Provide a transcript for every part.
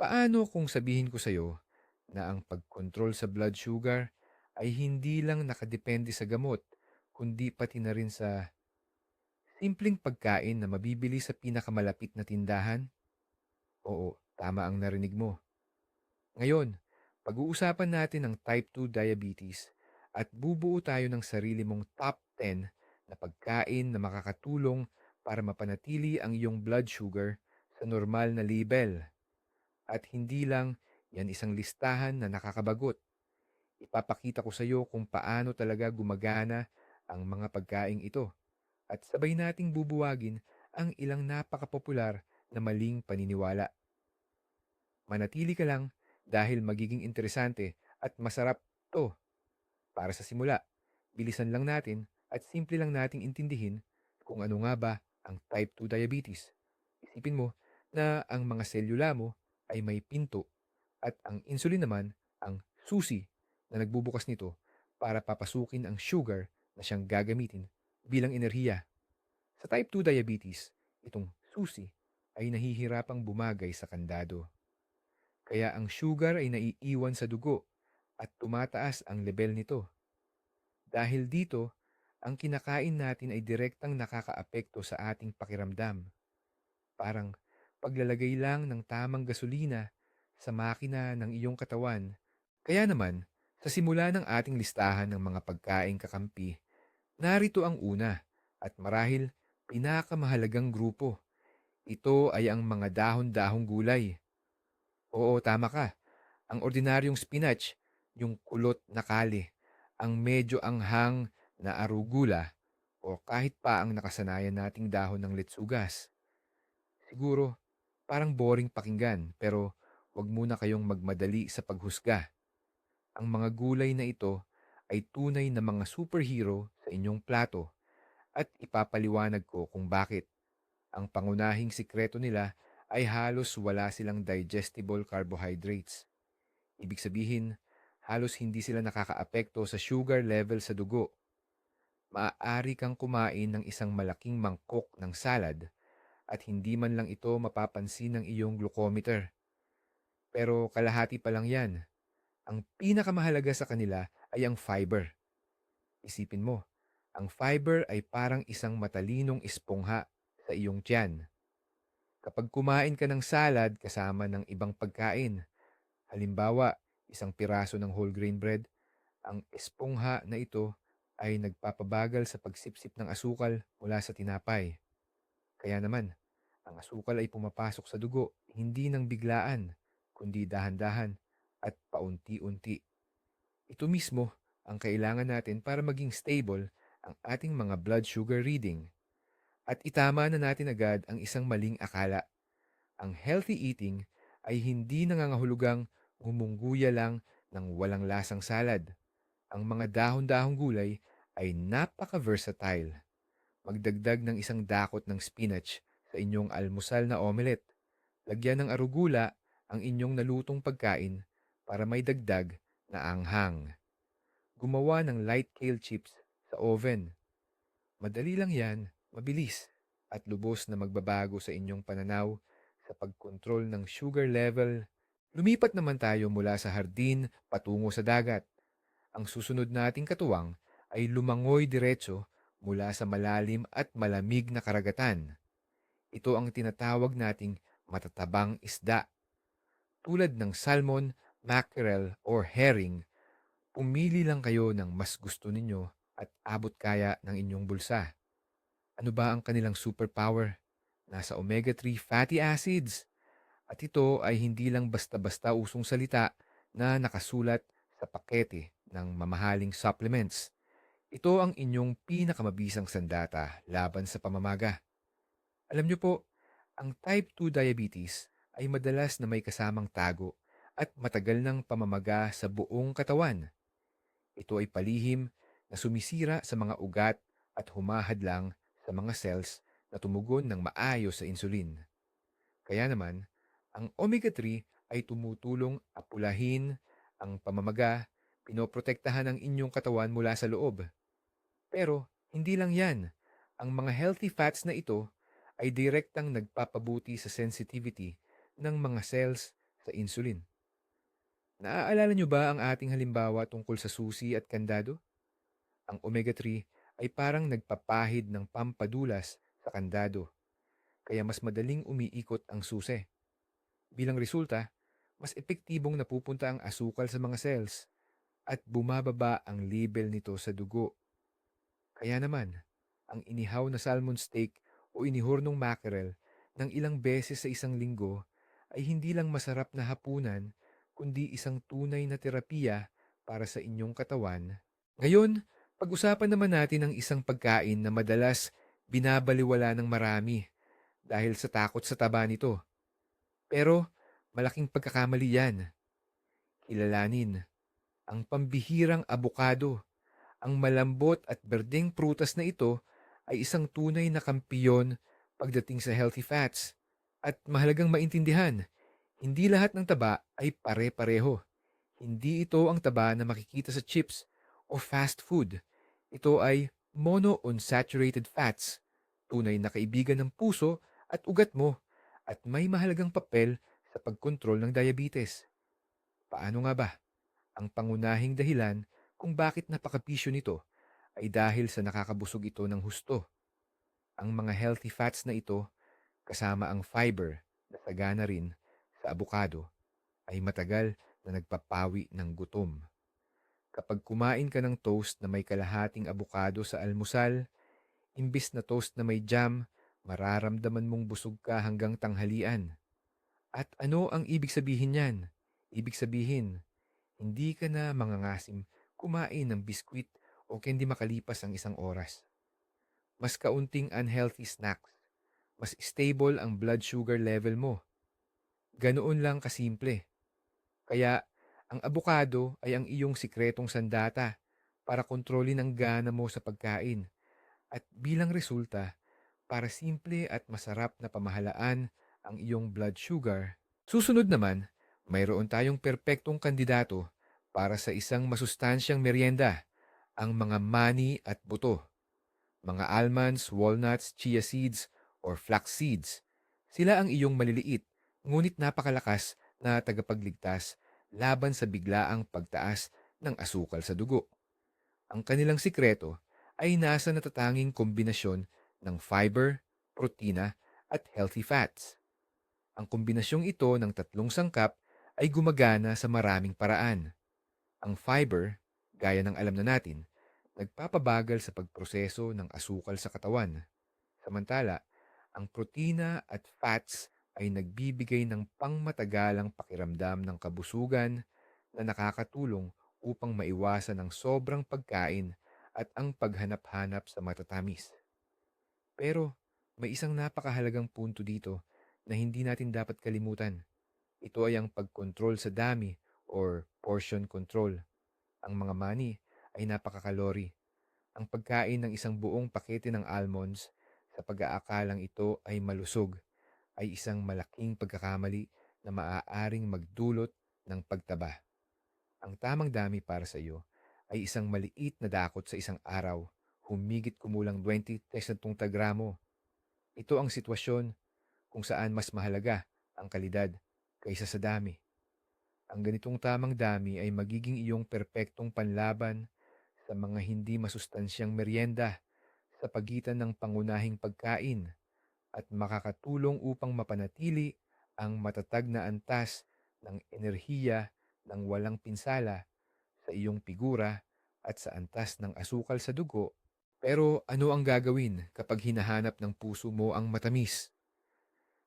Paano kung sabihin ko sa'yo na ang pagkontrol sa blood sugar ay hindi lang nakadepende sa gamot, kundi pati na rin sa simpleng pagkain na mabibili sa pinakamalapit na tindahan? Oo, tama ang narinig mo. Ngayon, pag-uusapan natin ang type 2 diabetes at bubuo tayo ng sarili mong top 10 na pagkain na makakatulong para mapanatili ang iyong blood sugar sa normal na level. At hindi lang yan isang listahan na nakakabagot. Ipapakita ko sa iyo kung paano talaga gumagana ang mga pagkaing ito. At sabay nating bubuwagin ang ilang napakapopular na maling paniniwala. Manatili ka lang dahil magiging interesante at masarap to. Para sa simula, bilisan lang natin at simple lang nating intindihin kung ano nga ba ang type 2 diabetes. Isipin mo na ang mga selula mo ay may pinto at ang insulin naman ang susi na nagbubukas nito para papasukin ang sugar na siyang gagamitin bilang enerhiya. Sa type 2 diabetes, itong susi ay nahihirapang bumagay sa kandado. Kaya ang sugar ay naiiwan sa dugo at tumataas ang level nito. Dahil dito, ang kinakain natin ay direktang nakakaapekto sa ating pakiramdam. Parang paglalagay lang ng tamang gasolina sa makina ng iyong katawan. Kaya naman, sa simula ng ating listahan ng mga pagkaing kakampi, narito ang una at marahil pinakamahalagang grupo. Ito ay ang mga dahon-dahong gulay. Oo, tama ka. Ang ordinaryong spinach, yung kulot na kali, ang medyo anghang na arugula, o kahit pa ang nakasanayan nating dahon ng letsugas. Siguro, parang boring pakinggan, pero wag muna kayong magmadali sa paghusga. Ang mga gulay na ito ay tunay na mga superhero sa inyong plato at ipapaliwanag ko kung bakit. Ang pangunahing sikreto nila ay halos wala silang digestible carbohydrates. Ibig sabihin, halos hindi sila nakakaapekto sa sugar level sa dugo. Maaari kang kumain ng isang malaking mangkok ng salad at hindi man lang ito mapapansin ng iyong glucometer. Pero kalahati pa lang yan. Ang pinakamahalaga sa kanila ay ang fiber. Isipin mo, ang fiber ay parang isang matalinong espongha sa iyong tiyan. Kapag kumain ka ng salad kasama ng ibang pagkain, halimbawa isang piraso ng whole grain bread, ang espongha na ito ay nagpapabagal sa pagsipsip ng asukal mula sa tinapay. Kaya naman, ang asukal ay pumapasok sa dugo hindi ng biglaan, kundi dahan-dahan at paunti-unti. Ito mismo ang kailangan natin para maging stable ang ating mga blood sugar reading. At itama na natin agad ang isang maling akala. Ang healthy eating ay hindi nangangahulugang gumungguya lang ng walang lasang salad. Ang mga dahon-dahong gulay ay napaka-versatile. Magdagdag ng isang dakot ng spinach sa inyong almusal na omelette. Lagyan ng arugula ang inyong nalutong pagkain para may dagdag na anghang. Gumawa ng light kale chips sa oven. Madali lang yan, mabilis, at lubos na magbabago sa inyong pananaw sa pagkontrol ng sugar level. Lumipat naman tayo mula sa hardin patungo sa dagat. Ang susunod nating katuwang ay lumangoy diretso mula sa malalim at malamig na karagatan. Ito ang tinatawag nating matatabang isda. Tulad ng salmon, mackerel, or herring, pumili lang kayo ng mas gusto ninyo at abot kaya ng inyong bulsa. Ano ba ang kanilang superpower? Nasa omega-3 fatty acids. At ito ay hindi lang basta-basta usong salita na nakasulat sa pakete ng mamahaling supplements. Ito ang inyong pinakamabisang sandata laban sa pamamaga. Alam niyo po, ang type 2 diabetes ay madalas na may kasamang tago at matagal ng pamamaga sa buong katawan. Ito ay palihim na sumisira sa mga ugat at humahadlang sa mga cells na tumugon ng maayos sa insulin. Kaya naman, ang omega-3 ay tumutulong apulahin ang pamamaga, pinoprotektahan ang inyong katawan mula sa loob. Pero hindi lang yan. Ang mga healthy fats na ito ay direktang nagpapabuti sa sensitivity ng mga cells sa insulin. Naaalala niyo ba ang ating halimbawa tungkol sa susi at kandado? Ang omega-3 ay parang nagpapahid ng pampadulas sa kandado, kaya mas madaling umiikot ang susi. Bilang resulta, mas epektibong napupunta ang asukal sa mga cells at bumababa ang level nito sa dugo. Kaya naman, ang inihaw na salmon steak o inihornong mackerel ng ilang beses sa isang linggo ay hindi lang masarap na hapunan kundi isang tunay na terapiya para sa inyong katawan. Ngayon, pag-usapan naman natin ang isang pagkain na madalas binabaliwala ng marami dahil sa takot sa taba nito. Pero malaking pagkakamali yan. Kilalanin ang pambihirang abukado. Ang malambot at berdeng prutas na ito ay isang tunay na kampiyon pagdating sa healthy fats. At mahalagang maintindihan, hindi lahat ng taba ay pare-pareho. Hindi ito ang taba na makikita sa chips o fast food. Ito ay monounsaturated fats, tunay na kaibigan ng puso at ugat mo at may mahalagang papel sa pagkontrol ng diabetes. Paano nga ba? Ang pangunahing dahilan kung bakit napakapisyo nito ay dahil sa nakakabusog ito ng husto. Ang mga healthy fats na ito, kasama ang fiber na sagana rin sa abukado, ay matagal na nagpapawi ng gutom. Kapag kumain ka ng toast na may kalahating abukado sa almusal, imbis na toast na may jam, mararamdaman mong busog ka hanggang tanghalian. At ano ang ibig sabihin niyan? Ibig sabihin, hindi ka na mangangasim kumain ng biskwit o candy makalipas ang isang oras. Mas kaunting unhealthy snacks, mas stable ang blood sugar level mo. Ganoon lang kasimple. Kaya ang abukado ay ang iyong sikretong sandata para kontrolin ang gana mo sa pagkain at bilang resulta para simple at masarap na pamahalaan ang iyong blood sugar. Susunod naman, mayroon tayong perpektong kandidato para sa isang masustansyang merienda, ang mga mani at buto. Mga almonds, walnuts, chia seeds, or flax seeds. Sila ang iyong maliliit, ngunit napakalakas na tagapagligtas laban sa biglaang pagtaas ng asukal sa dugo. Ang kanilang sikreto ay nasa natatanging kombinasyon ng fiber, protina, at healthy fats. Ang kombinasyong ito ng tatlong sangkap ay gumagana sa maraming paraan. Ang fiber, gaya ng alam na natin, nagpapabagal sa pagproseso ng asukal sa katawan. Samantala, ang protina at fats ay nagbibigay ng pangmatagalang pakiramdam ng kabusugan na nakakatulong upang maiwasan ang sobrang pagkain at ang paghanap-hanap sa matatamis. Pero may isang napakahalagang punto dito na hindi natin dapat kalimutan. Ito ay ang pagkontrol sa dami or portion control. Ang mga mani ay napakakalori. Ang pagkain ng isang buong pakete ng almonds sa pag-aakalang ito ay malusog ay isang malaking pagkakamali na maaaring magdulot ng pagtaba. Ang tamang dami para sa iyo ay isang maliit na dakot sa isang araw, humigit kumulang 20 30 gramo. Ito ang sitwasyon kung saan mas mahalaga ang kalidad kaysa sa dami. Ang ganitong tamang dami ay magiging iyong perpektong panlaban sa mga hindi masustansyang merienda sa pagitan ng pangunahing pagkain at makakatulong upang mapanatili ang matatag na antas ng enerhiya ng walang pinsala sa iyong figura at sa antas ng asukal sa dugo. Pero ano ang gagawin kapag hinahanap ng puso mo ang matamis?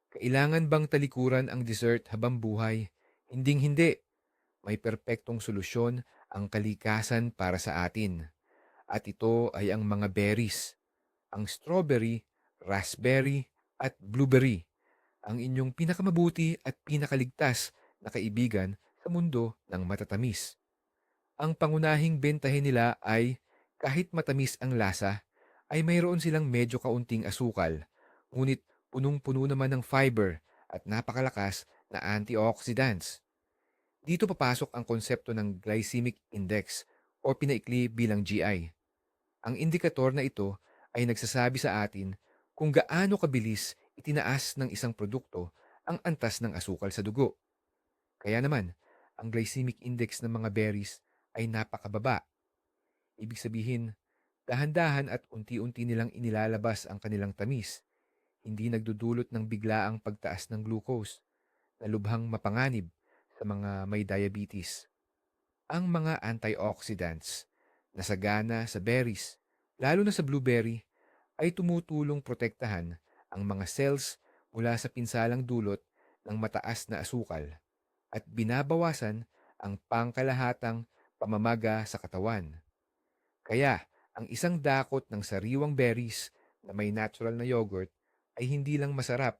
Kailangan bang talikuran ang dessert habang buhay? Hinding hindi. May perpektong solusyon ang kalikasan para sa atin. At ito ay ang mga berries. Ang strawberry, raspberry, at blueberry. Ang inyong pinakamabuti at pinakaligtas na kaibigan sa mundo ng matatamis. Ang pangunahing bentahe nila ay kahit matamis ang lasa, ay mayroon silang medyo kaunting asukal, ngunit punong-puno naman ng fiber at napakalakas na antioxidants. Dito papasok ang konsepto ng glycemic index o pinaikli bilang GI. Ang indikator na ito ay nagsasabi sa atin kung gaano kabilis itinaas ng isang produkto ang antas ng asukal sa dugo. Kaya naman, ang glycemic index ng mga berries ay napakababa. Ibig sabihin, dahan-dahan at unti-unti nilang inilalabas ang kanilang tamis, hindi nagdudulot ng biglaang pagtaas ng glucose na lubhang mapanganib sa mga may diabetes. Ang mga antioxidants na sagana sa berries, lalo na sa blueberry, ay tumutulong protektahan ang mga cells mula sa pinsalang dulot ng mataas na asukal at binabawasan ang pangkalahatang pamamaga sa katawan. Kaya, ang isang dakot ng sariwang berries na may natural na yogurt ay hindi lang masarap,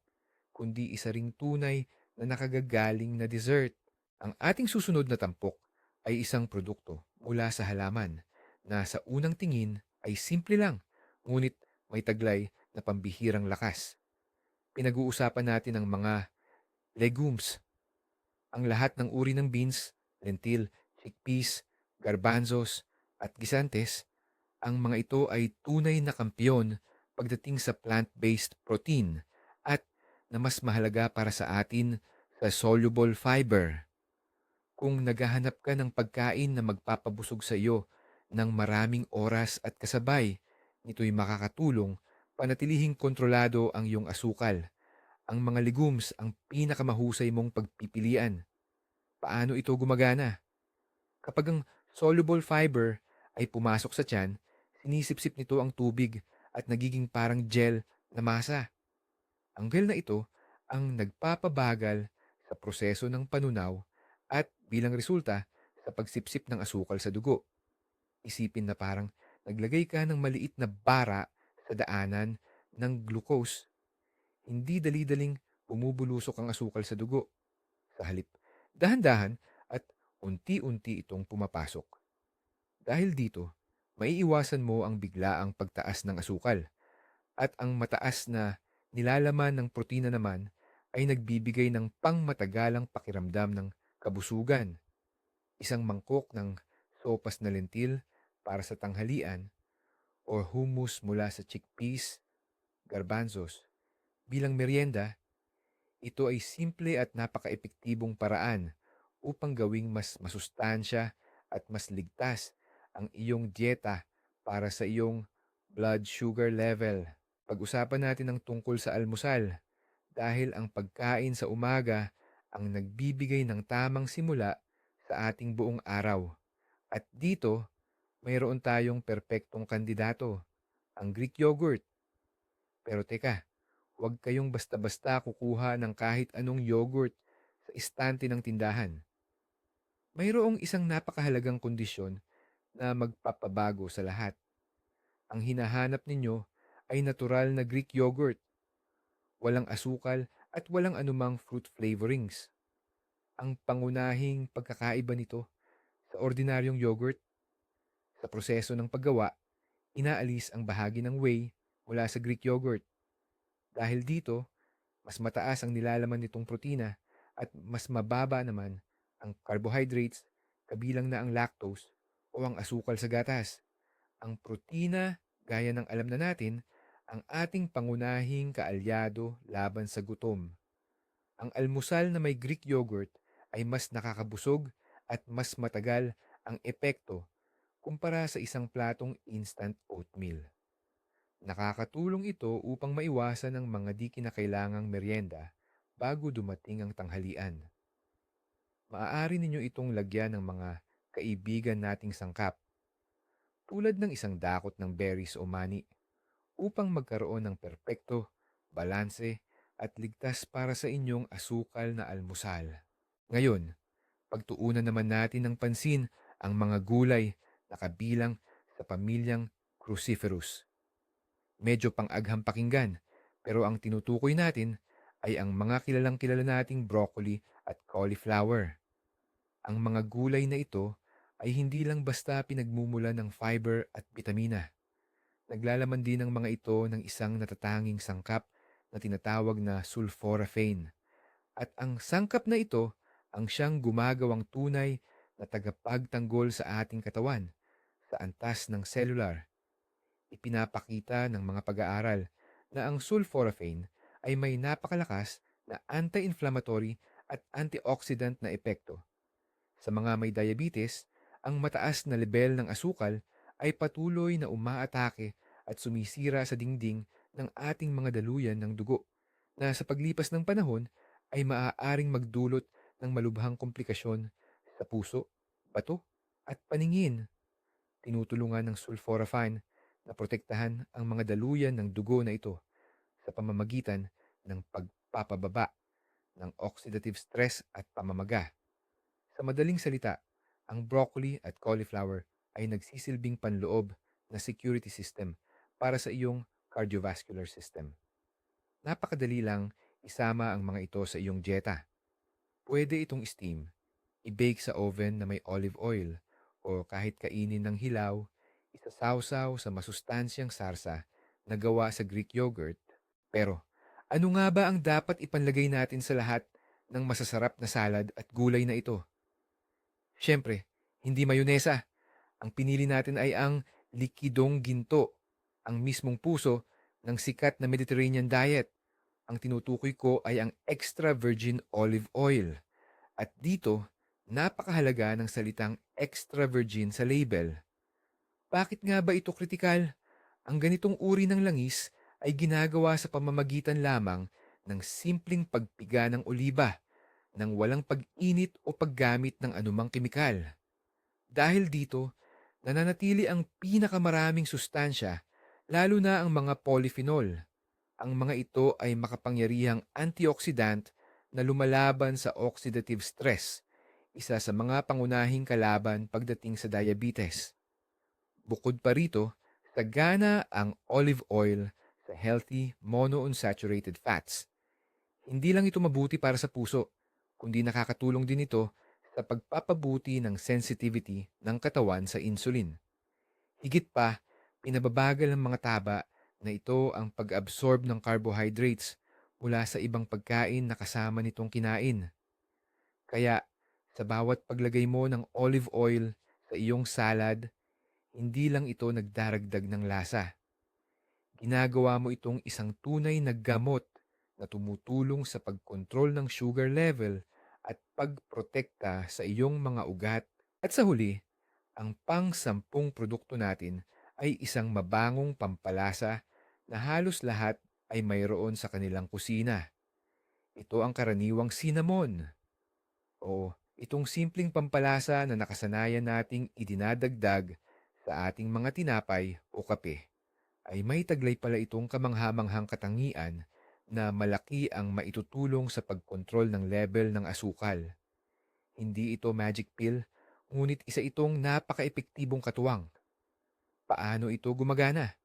kundi isa ring tunay na nakagagaling na dessert. Ang ating susunod na tampok ay isang produkto mula sa halaman na sa unang tingin ay simple lang, ngunit may taglay na pambihirang lakas. Pinag-uusapan natin ang mga legumes. Ang lahat ng uri ng beans, lentil, chickpeas, garbanzos, at gisantes, ang mga ito ay tunay na kampyon pagdating sa plant-based protein at na mas mahalaga para sa atin sa soluble fiber. Kung naghahanap ka ng pagkain na magpapabusog sa iyo ng maraming oras at kasabay, nito'y makakatulong panatilihing kontrolado ang iyong asukal. Ang mga legumes ang pinakamahusay mong pagpipilian. Paano ito gumagana? Kapag ang soluble fiber ay pumasok sa tiyan, sinisipsip nito ang tubig at nagiging parang gel na masa. Ang gel na ito ang nagpapabagal sa proseso ng panunaw at bilang resulta sa pagsipsip ng asukal sa dugo. Isipin na parang naglagay ka ng maliit na bara sa daanan ng glucose. Hindi dali-daling bumubulusok ang asukal sa dugo. Sa halip, dahan-dahan at unti-unti itong pumapasok. Dahil dito, maiiwasan mo ang biglaang pagtaas ng asukal at ang mataas na nilalaman ng protina naman ay nagbibigay ng pangmatagalang pakiramdam ng kabusugan. Isang mangkok ng sopas na lentil para sa tanghalian o hummus mula sa chickpeas, garbanzos. Bilang merienda, ito ay simple at napaka-epektibong paraan upang gawing mas masustansya at mas ligtas ang iyong dieta para sa iyong blood sugar level. Pag-usapan natin ang tungkol sa almusal dahil ang pagkain sa umaga ang nagbibigay ng tamang simula sa ating buong araw. At dito, mayroon tayong perpektong kandidato, ang Greek yogurt. Pero teka, huwag kayong basta-basta kukuha ng kahit anong yogurt sa istante ng tindahan. Mayroong isang napakahalagang kondisyon na magpapabago sa lahat. Ang hinahanap ninyo ay natural na Greek yogurt. Walang asukal at walang anumang fruit flavorings. Ang pangunahing pagkakaiba nito sa ordinaryong yogurt, sa proseso ng paggawa, inaalis ang bahagi ng whey mula sa Greek yogurt. Dahil dito, mas mataas ang nilalaman nitong protina at mas mababa naman ang carbohydrates kabilang na ang lactose o ang asukal sa gatas. Ang protina, gaya ng alam na natin, ang ating pangunahing kaalyado laban sa gutom. Ang almusal na may Greek yogurt ay mas nakakabusog at mas matagal ang epekto kumpara sa isang platong instant oatmeal. Nakakatulong ito upang maiwasan ang mga di kinakailangang merienda bago dumating ang tanghalian. Maaari ninyo itong lagyan ng mga kaibigan nating sangkap, tulad ng isang dakot ng berries o mani, upang magkaroon ng perpekto, balanse, at ligtas para sa inyong asukal na almusal. Ngayon, pagtuunan naman natin ng pansin ang mga gulay na kabilang sa pamilyang cruciferous. Medyo pang-agham pakinggan, pero ang tinutukoy natin ay ang mga kilalang kilala nating broccoli at cauliflower. Ang mga gulay na ito ay hindi lang basta pinagmumula ng fiber at bitamina. Naglalaman din ng mga ito ng isang natatanging sangkap na tinatawag na sulforaphane. At ang sangkap na ito ang siyang gumagawang tunay na tagapagtanggol sa ating katawan sa antas ng cellular. Ipinapakita ng mga pag-aaral na ang sulforaphane ay may napakalakas na anti-inflammatory at antioxidant na epekto. Sa mga may diabetes, ang mataas na level ng asukal ay patuloy na umaatake at sumisira sa dingding ng ating mga daluyan ng dugo na sa paglipas ng panahon ay maaaring magdulot ng malubhang komplikasyon sa puso, bato at paningin. Tinutulungan ng sulforafine na protektahan ang mga daluyan ng dugo na ito sa pamamagitan ng pagpapababa ng oxidative stress at pamamaga. Sa madaling salita, ang broccoli at cauliflower ay nagsisilbing panloob na security system para sa iyong cardiovascular system. Napakadali lang isama ang mga ito sa iyong dieta. Pwede itong steam, i-bake sa oven na may olive oil, o kahit kainin ng hilaw, isasawsaw sa masustansyang sarsa na gawa sa Greek yogurt. Pero, ano nga ba ang dapat ipanlagay natin sa lahat ng masasarap na salad at gulay na ito? Siyempre, hindi mayonesa. Ang pinili natin ay ang likidong ginto, ang mismong puso ng sikat na Mediterranean diet. Ang tinutukoy ko ay ang extra virgin olive oil. At dito, napakahalaga ng salitang extra virgin sa label. Bakit nga ba ito kritikal? Ang ganitong uri ng langis ay ginagawa sa pamamagitan lamang ng simpleng pagpiga ng oliba nang walang pag-init o paggamit ng anumang kemikal. Dahil dito, nananatili ang pinakamaraming sustansya, lalo na ang mga polyphenol. Ang mga ito ay makapangyarihang antioxidant na lumalaban sa oxidative stress, isa sa mga pangunahing kalaban pagdating sa diabetes. Bukod pa rito, sagana ang olive oil sa healthy monounsaturated fats. Hindi lang ito mabuti para sa puso, kundi nakakatulong din ito sa pagpapabuti ng sensitivity ng katawan sa insulin. Higit pa, pinababagal ng mga taba na ito ang pag-absorb ng carbohydrates mula sa ibang pagkain na kasama nitong kinain. Kaya, sa bawat paglagay mo ng olive oil sa iyong salad, hindi lang ito nagdaragdag ng lasa. Ginagawa mo itong isang tunay na gamot na tumutulong sa pagkontrol ng sugar level at pagprotekta sa iyong mga ugat. At sa huli, ang pang-sampung produkto natin ay isang mabangong pampalasa na halos lahat ay mayroon sa kanilang kusina. Ito ang karaniwang cinnamon. O itong simpleng pampalasa na nakasanayan nating idinadagdag sa ating mga tinapay o kape ay may taglay pala itong kamanghamanghang katangian na malaki ang maitutulong sa pagkontrol ng level ng asukal. Hindi ito magic pill, ngunit isa itong napaka-epektibong katuwang. Paano ito gumagana?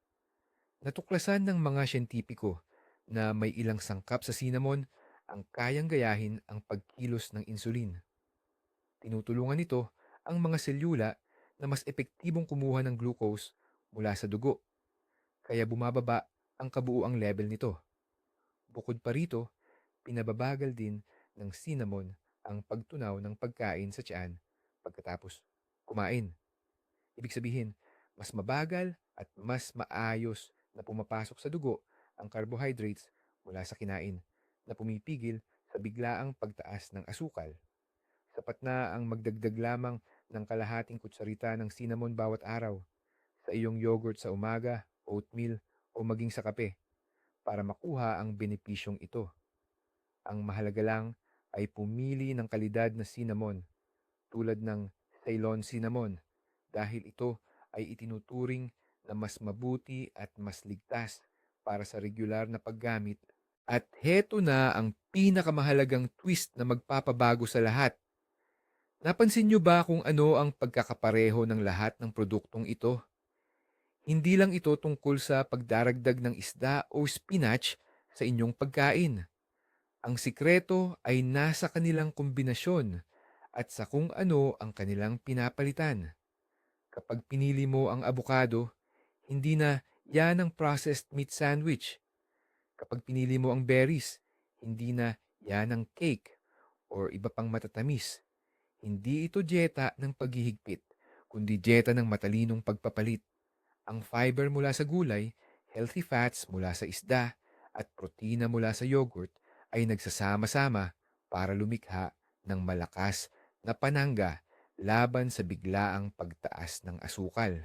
Natuklasan ng mga siyentipiko na may ilang sangkap sa cinnamon ang kayang gayahin ang pagkilos ng insulin. Tinutulungan nito ang mga selyula na mas epektibong kumuha ng glucose mula sa dugo, kaya bumababa ang kabuuang level nito. Bukod pa rito, pinababagal din ng cinnamon ang pagtunaw ng pagkain sa tiyan pagkatapos kumain. Ibig sabihin, mas mabagal at mas maayos na pumapasok sa dugo ang carbohydrates mula sa kinain na pumipigil sa biglaang pagtaas ng asukal. Sapat na ang magdagdag lamang ng kalahating kutsarita ng cinnamon bawat araw sa iyong yogurt sa umaga, oatmeal o maging sa kape para makuha ang benepisyong ito. Ang mahalaga lang ay pumili ng kalidad na cinnamon tulad ng Ceylon cinnamon dahil ito ay itinuturing na mas mabuti at mas ligtas para sa regular na paggamit. At heto na ang pinakamahalagang twist na magpapabago sa lahat. Napansin nyo ba kung ano ang pagkakapareho ng lahat ng produktong ito? Hindi lang ito tungkol sa pagdaragdag ng isda o spinach sa inyong pagkain. Ang sikreto ay nasa kanilang kombinasyon at sa kung ano ang kanilang pinapalitan. Kapag pinili mo ang abukado, hindi na yan ang processed meat sandwich. Kapag pinili mo ang berries, hindi na yan ang cake or iba pang matatamis. Hindi ito dieta ng paghihigpit, kundi dieta ng matalinong pagpapalit. Ang fiber mula sa gulay, healthy fats mula sa isda, at protina mula sa yogurt ay nagsasama-sama para lumikha ng malakas na panangga laban sa biglaang pagtaas ng asukal.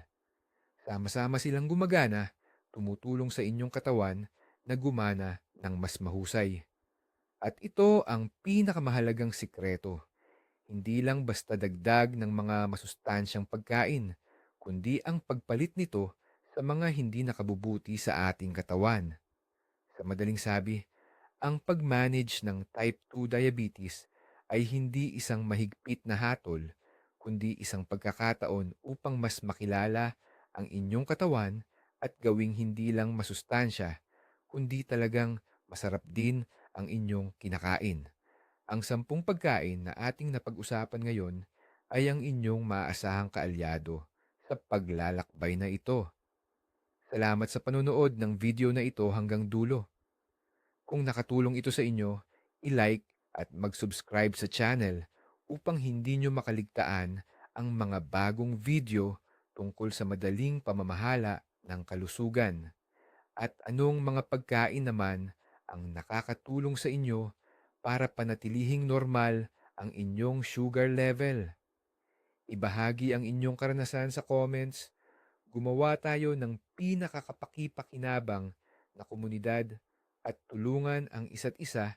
Sama-sama silang gumagana, tumutulong sa inyong katawan na gumana ng mas mahusay. At ito ang pinakamahalagang sikreto. Hindi lang basta dagdag ng mga masustansyang pagkain, kundi ang pagpalit nito sa mga hindi nakabubuti sa ating katawan. Sa madaling sabi, ang pag-manage ng type 2 diabetes ay hindi isang mahigpit na hatol, kundi isang pagkakataon upang mas makilala ang inyong katawan at gawing hindi lang masustansya, kundi talagang masarap din ang inyong kinakain. Ang sampung pagkain na ating napag-usapan ngayon ay ang inyong maaasahang kaalyado sa paglalakbay na ito. Salamat sa panonood ng video na ito hanggang dulo. Kung nakatulong ito sa inyo, i-like at mag-subscribe sa channel upang hindi nyo makaligtaan ang mga bagong video tungkol sa madaling pamamahala ng kalusugan at anong mga pagkain naman ang nakakatulong sa inyo para panatilihing normal ang inyong sugar level. Ibahagi ang inyong karanasan sa comments. Gumawa tayo ng pinakakapaki-pakinabang na komunidad at tulungan ang isa't isa